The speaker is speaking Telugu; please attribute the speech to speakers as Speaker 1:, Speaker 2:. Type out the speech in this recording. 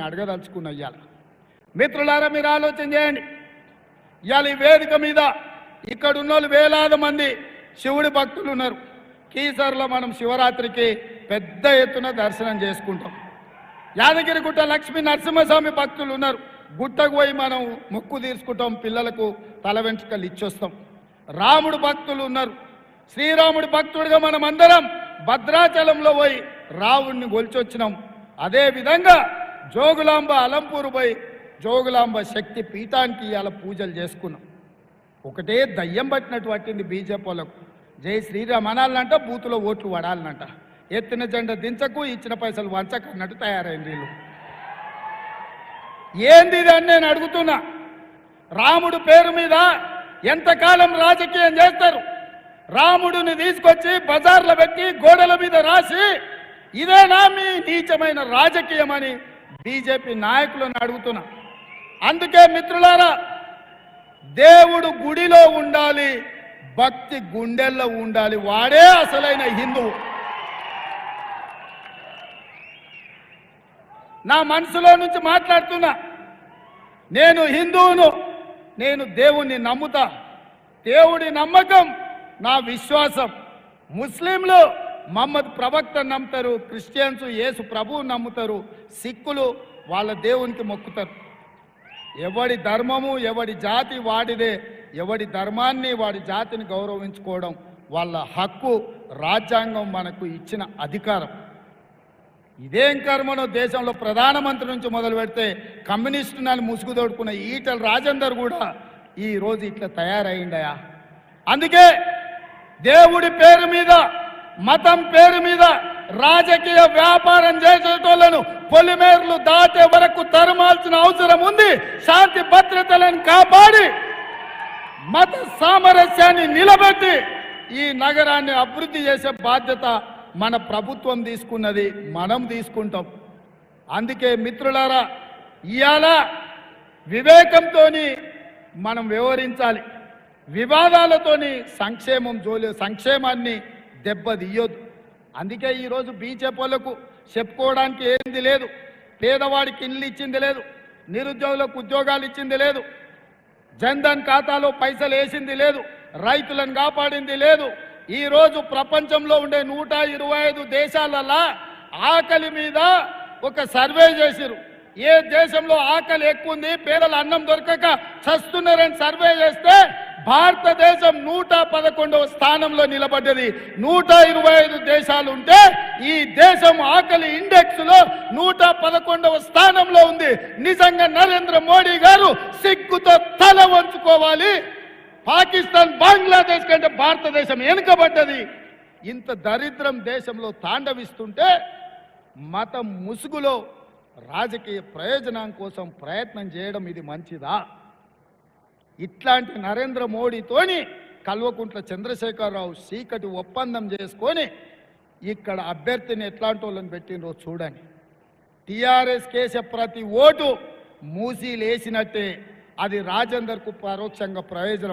Speaker 1: మిమ్మల్ని అడగదలుచుకున్న ఇవాళ మిత్రులారా మీరు ఆలోచన చేయండి. ఇవాళ ఈ వేదిక మీద ఇక్కడ ఉన్న వేలాది మంది శివుడి భక్తులు ఉన్నారు. కీసర్లో మనం శివరాత్రికి పెద్ద ఎత్తున దర్శనం చేసుకుంటాం. యాదగిరిగుట్ట లక్ష్మీ నరసింహస్వామి భక్తులు ఉన్నారు. గుట్టకు పోయి మనం మొక్కు తీసుకుంటాం పిల్లలకు తల వెంట్రుకలు ఇచ్చొస్తాం. రాముడు భక్తులు ఉన్నారు. శ్రీరాముడి భక్తుడిగా మనం అందరం భద్రాచలంలో పోయి రావుణ్ణి గొలిచొచ్చినాం. అదేవిధంగా జోగులాంబ అలంపూరు పోయి జోగులాంబ శక్తి పీఠానికి ఇవాళ పూజలు చేసుకున్నాం. ఒకటే దయ్యం పట్టినట్టు బీజేపీ వాళ్ళకు జై శ్రీరామ్ అనాలంట బూతులో ఓట్లు పడాలనంట ఎత్తిన జెండా దించకు ఇచ్చిన పైసలు వంచకు అన్నట్టు తయారైంది వీళ్ళు. ఏంది అని నేను అడుగుతున్నా. రాముడు పేరు మీద ఎంతకాలం రాజకీయం చేస్తారు? రాముడిని తీసుకొచ్చి బజార్లో పెట్టి గోడల మీద రాసి ఇదేనా మీ నీచమైన రాజకీయం అని బీజేపీ నాయకులను అడుగుతున్నా. అందుకే మిత్రులారా దేవుడు గుడిలో ఉండాలి భక్తి గుండెల్లో ఉండాలి. వాడే అసలైన హిందువు నా మనసులో నుంచి మాట్లాడుతున్నా. నేను హిందువును నేను దేవుణ్ణి నమ్ముతా. దేవుడి నమ్మకం నా విశ్వాసం. ముస్లింలు మహమ్మద్ ప్రవక్త నమ్ముతారు క్రిస్టియన్స్ యేసు ప్రభువు నమ్ముతారు సిక్కులు వాళ్ళ దేవునికి మొక్కుతారు. ఎవడి ధర్మము ఎవడి జాతి వాడిదే ఎవడి ధర్మాన్ని వాడి జాతిని గౌరవించుకోవడం వాళ్ళ హక్కు రాజ్యాంగం మనకు ఇచ్చిన అధికారం. ఇదేం కర్మను దేశంలో ప్రధానమంత్రి నుంచి మొదలు పెడితే కమ్యూనిస్టు నన్ను ముసుగు తోడుకున్న ఈటల రాజేందర్ కూడా ఈ రోజు ఇట్లా తయారైండయా? అందుకే దేవుడి పేరు మీద మతం పేరు మీద రాజకీయ వ్యాపారం చేసేటోళ్ళను పొలిమేర్లు దాటే వరకు తరమాల్సిన అవసరం ఉంది. శాంతి భద్రతలను కాపాడి మత సామరస్యాన్ని నిలబెట్టి ఈ నగరాన్ని అభివృద్ధి చేసే బాధ్యత మన ప్రభుత్వం తీసుకున్నది మనం తీసుకుంటాం. అందుకే మిత్రులారా ఇవాళ వివేకంతో మనం వ్యవహరించాలి. వివాదాలతోని సంక్షేమం జోలి సంక్షేమాన్ని దెబ్బతీయొద్దు అందుకే ఈరోజు బీజేపీలకు చెప్పుకోవడానికి ఏంది లేదు. పేదవాడికి ఇల్లు ఇచ్చింది లేదు. నిరుద్యోగులకు ఉద్యోగాలు ఇచ్చింది లేదు. జన్ధన్ ఖాతాలో పైసలు వేసింది లేదు. రైతులను కాపాడింది లేదు. ఈరోజు ప్రపంచంలో ఉండే నూట ఇరవై ఐదు దేశాలలో ఆకలి మీద ఒక సర్వే చేసిరు ఏ దేశంలో ఆకలి ఎక్కువ ఉంది పేదలు అన్నం దొరకక చస్తున్నారని సర్వే చేస్తే భారతదేశం నూట పదకొండవ స్థానంలో నిలబడ్డది. నూట ఇరవై ఐదు దేశాలు ఉంటే ఈ దేశం ఆకలి ఇండెక్స్లో నూట పదకొండవ స్థానంలో ఉంది. నిజంగా నరేంద్ర మోడీ గారు సిగ్గుతో తల వంచుకోవాలి. పాకిస్తాన్ బంగ్లాదేశ్ కంటే భారతదేశం వెనుకబడ్డది. ఇంత దరిద్రం దేశంలో తాండవిస్తుంటే మతం ముసుగులో రాజకీయ ప్రయోజనం కోసం ప్రయత్నం చేయడం ఇది మంచిదా? ఇట్లాంటి నరేంద్ర మోడీతోని కల్వకుంట్ల చంద్రశేఖరరావు చీకటి ఒప్పందం చేసుకొని ఇక్కడ అభ్యర్థిని ఎట్లాంటి వాళ్ళని పెట్టినరో చూడండి. టీఆర్ఎస్ కేసే ప్రతి ఓటు మూసీలేసినట్టే. అది రాజేందర్కు పరోక్షంగా ప్రయోజనం